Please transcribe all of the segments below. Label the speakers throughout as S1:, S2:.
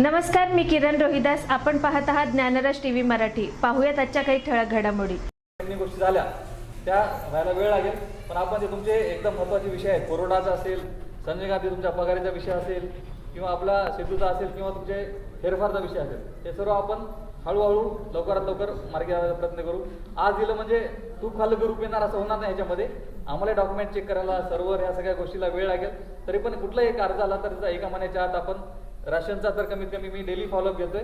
S1: नमस्कार मी किरण रोहिदास. आपण पाहत आहात ज्ञानराज टीव्ही मराठी. पाहूयात आजच्या काही ठळक घडामोडी.
S2: गोष्टी झाल्या. त्या व्हायला वेळ लागेल पण आपण जे तुमचे एकदम महत्त्वाचे विषय आहेत कोरोनाचा असेल संजय गांधी तुमच्या पगारीचा विषय असेल किंवा आपला सेतूचा असेल किंवा तुमचे फेरफारचा विषय असेल ते सर्व आपण हळूहळू लवकरात लवकर मार्गी लावायचा प्रयत्न करू. आज दिलं म्हणजे तूप खाल्लं की रूप येणार असं होणार नाही ह्याच्यामध्ये आम्हाला डॉक्युमेंट चेक करायला सर्व्हर ह्या सगळ्या गोष्टीला वेळ लागेल. तरी पण कुठलाही एक अर्ज आला तर त्याचा एका महिन्याच्या आत आपण राशनचा तर कमीत कमी मी डेली फॉलोअप घेतोय.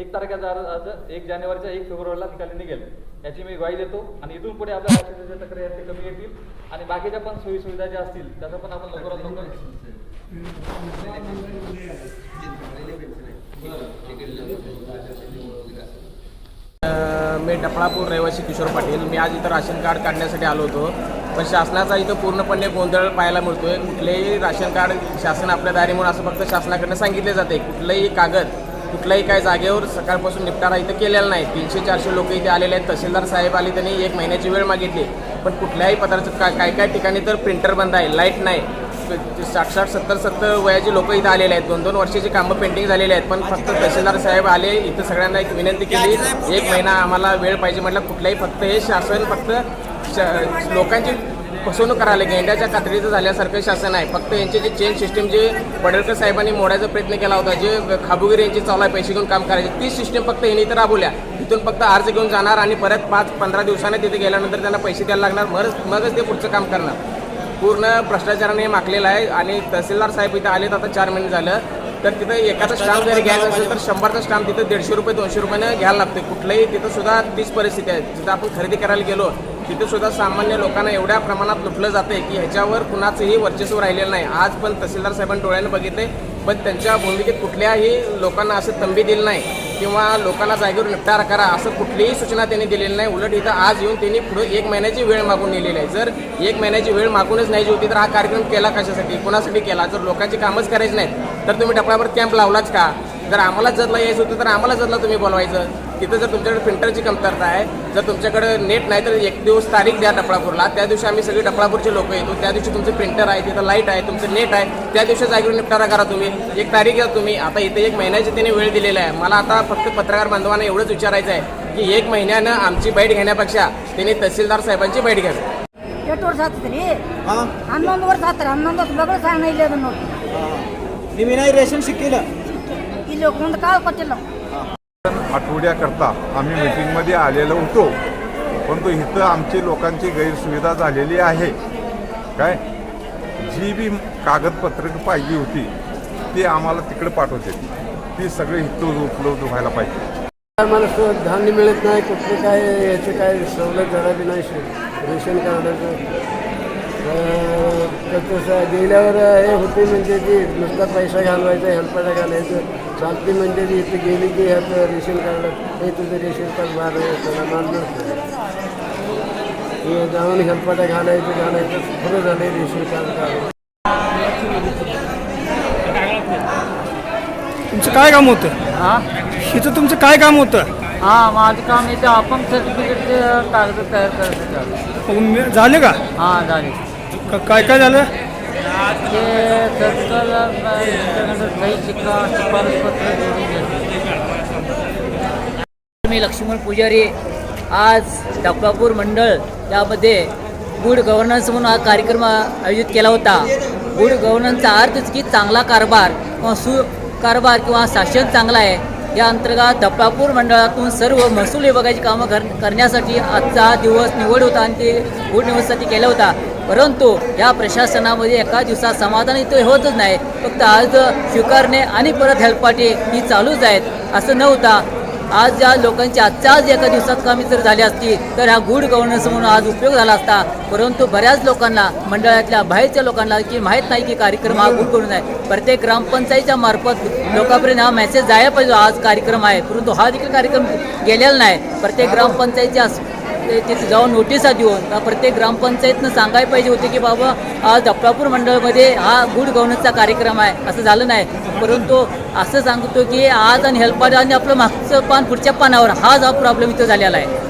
S2: एक तारखेचा अर्ज एक जानेवारीचा एक फेब्रुवारीला निकाली निघेल. याची मी ग्वाही देतो. आणि इथून पुढे आपल्या राशनच्या ज्या तक्रारी आहेत ते कमी येतील. आणि बाकीच्या पण सोयी सुविधा ज्या असतील त्याचा पण आपण लवकरात लवकर
S3: अ, मी डफळापूर रहिवासी किशोर पाटील. मी आज इथं राशन कार्ड काढण्यासाठी आलो होतो. पण शासनाचा इथं पूर्णपणे गोंधळ पाहायला मिळतोय. कुठलेही राशन कार्ड शासन आपल्या दारी म्हणून असं फक्त शासनाकडनं सांगितले जाते. कुठलंही कागद कुठल्याही काय जागेवर सकाळपासून निपटारा इथं केलेला नाही. तीनशे चारशे लोक इथे आलेले आहेत. तहसीलदार साहेब आले त्यांनी एक महिन्याची वेळ मागितली. पण कुठल्याही पदार्थ का काय काय ठिकाणी तर प्रिंटर बंद आहे लाइट नाही. साठ साठ सत्तर सत्तर वयाचे लोक इथं आलेले आहेत. दोन दोन वर्षाची कामं पेंडिंग झालेली आहेत. पण फक्त तहसीलदार साहेब आले इथं सगळ्यांना एक विनंती केली. एक महिना आम्हाला वेळ पाहिजे म्हटलं कुठलाही फक्त हे शासन फक्त लोकांची फसवणूक करायला गेंड्याच्या कातडीचं झाल्यासारखं शासन आहे. फक्त यांचे जे चेंज सिस्टीम जे पडळकर साहेबांनी मोडायचा प्रयत्न केला होता जे खाबुगिरी यांची चालू आहे पैसे घेऊन काम करायचे ती सिस्टीम फक्त यांनी इथं राबवल्या. तिथून फक्त अर्ज घेऊन जाणार आणि परत पाच पंधरा दिवसाने तिथे गेल्यानंतर त्यांना पैसे द्यायला लागणार. मग मगच ते पुढचं काम करणार. पूर्ण भ्रष्टाचाराने माखलेला आहे आणि तहसीलदार साहेब इथं आलेत आता चार महिने झालं. तर तिथं एखादा स्टाम्प जरी घ्यायचा असेल तर शंभरचा स्टाम्प तिथं दीडशे रुपये दोनशे रुपयानं घ्यायला लागते कुठलंही तिथं सुद्धा तीच परिस्थिती आहे. जिथं आपण खरेदी करायला गेलो तिथे सुद्धा सामान्य लोकांना एवढ्या प्रमाणात लुटलं जाते की ह्याच्यावर कुणाचंही वर्चस्व राहिलेलं नाही. आज पण तहसीलदार साहेबांनी डोळ्यानं बघितले पण त्यांच्या भूमिकेत कुठल्याही लोकांना असं तंबी दिली नाही. किंवा लोकांना जागेवर निपटारा करा असं कुठलीही सूचना त्यांनी दिलेली नाही. उलट इथं आज येऊन त्यांनी पुढे एक महिन्याची वेळ मागून नेलेली आहे. जर एक महिन्याची वेळ मागूनच नाही होती तर हा कार्यक्रम केला कशासाठी? कोणासाठी केला? जर लोकांची कामच करायची नाहीत तर तुम्ही टपळावर कॅम्प लावलाच का? जर आम्हाला जदला यायचं होतं तर आम्हाला जदला तुम्ही बोलवायचं. तिथं जर तुमच्याकडे प्रिंटरची कमतरता आहे जर तुमच्याकडे नेट नाही तर एक दिवस तारीख द्या डपळापूरला त्या दिवशी आम्ही सगळे डपळापूरचे लोक येतो त्या दिवशी तुमचं प्रिंटर आहे तिथं लाईट आहे तुमचं नेट आहे त्या दिवशी जागेवर निपटारा करा तुम्ही एक तारीख घ्या तुम्ही आता इथे एक महिन्याची त्यांनी वेळ दिलेला आहे मला आता फक्त पत्रकार बांधवांना एवढंच विचारायचं आहे की एक महिन्यानं आमची बैठ घेण्यापेक्षा त्यांनी तहसीलदार साहेबांची बैठ घ्यावी
S4: ಎಷ್ಟು ವರ್ಷ ಆತದ್ರಿ ಹನ್ನೊಂದು ವರ್ಷ ಆತ್ರಿ ಹನ್ನೊಂದು ವರ್ಷ ಮಗಳು ಸಣ್ಣ ಇಲ್ಲ ಅದು ನೋಡಿ
S5: ನಿಮ್ಗೇನಾದ್ರು ರೇಷನ್ ಸಿಕ್ಕಿಲ್ಲ
S4: ಇಲ್ಲಿ ಒಂದು ಕಾಳು ಕೊಟ್ಟಿಲ್ಲ
S6: आठवड्याकरता आम्ही मीटिंगमध्ये आलेलो होतो. परंतु इथं आमची लोकांची गैरसुविधा झालेली आहे. काय? जी बी कागदपत्रं पाहिजे होती ती आम्हाला तिकडे पाठवते. ती सगळी इथं उपलब्ध व्हायला पाहिजे.
S7: आम्हाला धान्य मिळत नाही कुठले काय याचे काय सवलत झाला बी नाही शे- रेशन कार्डाचं. अं, गेल्यावर हे होते म्हणजे की नुसता पैसा घालवायचा हेल्पाटा घालायचं. चालते म्हणजे इथे गेली की ह्याचं रेशन कार्ड हे तुझं रेशन कार्ड बाहेर त्याला मानलं हे जाऊन हेल्पाटा घालायचं घालायचं खरं झालं रेशन कार्ड काढून.
S5: तुमचं काय काम होतं? इथं तुमचं काय काम होतं?
S8: हा माझं काम इथे अपंग सर्टिफिकेटचे कागद तयार करायचे
S5: झाले का?
S8: हा झाले.
S5: क- काय काय झालं?
S8: ते सर्कल काही शिक्का शिफारस पत्र मी लक्ष्मण पुजारी आज डफळापूर मंडळ यामध्ये गुड गव्हर्नन्स म्हणून हा कार्यक्रम आयोजित केला होता. गुड गव्हर्नन्सचा अर्थच की चांगला कारभार किंवा सु कारभार किंवा शासन चांगला आहे. या अंतर्गत दपळापूर मंडळातून सर्व महसूल विभागाची कामं कर करण्यासाठी आजचा दिवस निवड होता आणि ते गुड न्यूजसाठी केला होता. परंतु या प्रशासनामध्ये एका दिवसात समाधान इथं होतच नाही. फक्त आज स्वीकारणे आणि परत हेल्पाटी ही चालूच आहेत. असं नव्हता. आज ज्या लोकांची आजच्या आज एका दिवसात कामे जर झाली असती तर हा गुड गव्हर्नन्स म्हणून आज उपयोग झाला असता. परंतु बऱ्याच लोकांना मंडळातल्या बाहेरच्या लोकांना की माहीत नाही की कार्यक्रम हा गुड करून आहे. प्रत्येक ग्रामपंचायतीच्या मार्फत लोकांपर्यंत हा मेसेज जायला पाहिजे. आज कार्यक्रम आहे. परंतु हा देखील कार्यक्रम गेलेला नाही. प्रत्येक ग्रामपंचायतीच्या तिथे जाऊन नोटिसा देऊन प्रत्येक ग्रामपंचायतनं सांगायला पाहिजे होते की बाबा आज दपळापूर मंडळमध्ये हा गुड गव्हर्नन्सचा कार्यक्रम आहे. असं झालं नाही. परंतु असं सांगतो की आज आणि हेल्पार आणि आपलं मागचं पान पुढच्या पानावर हाच हा प्रॉब्लेम इथं झालेला आहे.